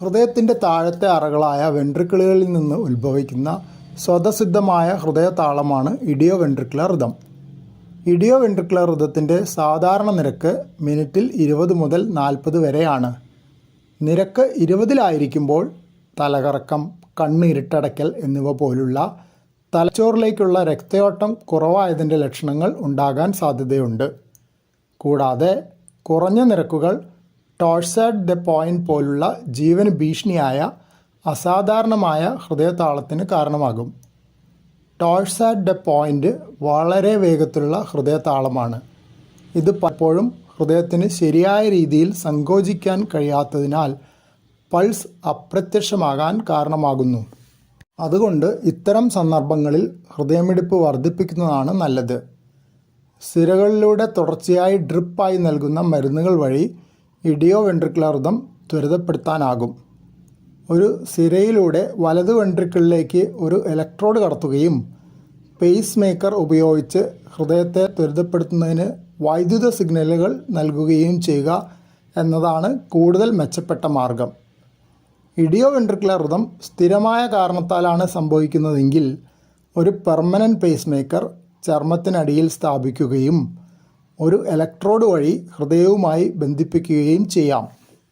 ഹൃദയത്തിന്റെ താഴത്തെ അറകളായ വെൻട്രിക്കിളുകളിൽ നിന്ന് ഉത്ഭവിക്കുന്ന സ്വതസിദ്ധമായ ഹൃദയതാളമാണ് idioventricular rhythm. Idioventricular ഋതത്തിന്റെ സാധാരണ നിരക്ക് മിനിറ്റിൽ ഇരുപത് മുതൽ നാൽപ്പത് വരെയാണ്. നിരക്ക് ഇരുപതിലായിരിക്കുമ്പോൾ തലകറക്കം കണ്ണ് ഇരുട്ടടയ്ക്കൽ എന്നിവ പോലുള്ള തലച്ചോറിലേക്കുള്ള രക്തയോട്ടം കുറവായതിന്റെ ലക്ഷണങ്ങൾ ഉണ്ടാകാൻ സാധ്യതയുണ്ട്. കൂടാതെ കുറഞ്ഞ നിരക്കുകൾ ടോഴ്സാഡ് ദ പോയിന്റ് പോലുള്ള ജീവന് ഭീഷണിയായ അസാധാരണമായ ഹൃദയതാളത്തിന് കാരണമാകും. ടോഴ്സാഡ് ദ പോയിന്റ് വളരെ വേഗത്തിലുള്ള ഹൃദയതാളമാണ്. ഇത് പലപ്പോഴും ഹൃദയത്തിന് ശരിയായ രീതിയിൽ സങ്കോചിക്കാൻ കഴിയാത്തതിനാൽ പൾസ് അപ്രത്യക്ഷമാകാൻ കാരണമാകുന്നു. അതുകൊണ്ട് ഇത്തരം സന്ദർഭങ്ങളിൽ ഹൃദയമിടിപ്പ് വർദ്ധിപ്പിക്കുന്നതാണ് നല്ലത്. സിരകളിലൂടെ തുടർച്ചയായി ഡ്രിപ്പായി നൽകുന്ന മരുന്നുകൾ വഴി ഇഡിയോ വെൻട്രിക്കുലർദം ത്വരിതപ്പെടുത്താനാകും. ഒരു സിരയിലൂടെ വലത് വെൻട്രിക്കിളിലേക്ക് ഒരു ഇലക്ട്രോഡ് കടത്തുകയും പേസ് മേക്കർ ഉപയോഗിച്ച് ഹൃദയത്തെ ത്വരിതപ്പെടുത്തുന്നതിന് വൈദ്യുത സിഗ്നലുകൾ നൽകുകയും ചെയ്യുക എന്നതാണ് കൂടുതൽ മെച്ചപ്പെട്ട മാർഗം. ഇഡിയോ വെൻട്രിക്കുലർ ഋതം സ്ഥിരമായ കാരണത്താലാണ് സംഭവിക്കുന്നതെങ്കിൽ ഒരു പെർമനന്റ് പേസ് മേക്കർ ചർമ്മത്തിനടിയിൽ സ്ഥാപിക്കുകയും ഒരു ഇലക്ട്രോഡ് വഴി ഹൃദയവുമായി ബന്ധിപ്പിക്കുകയും ചെയ്യാം.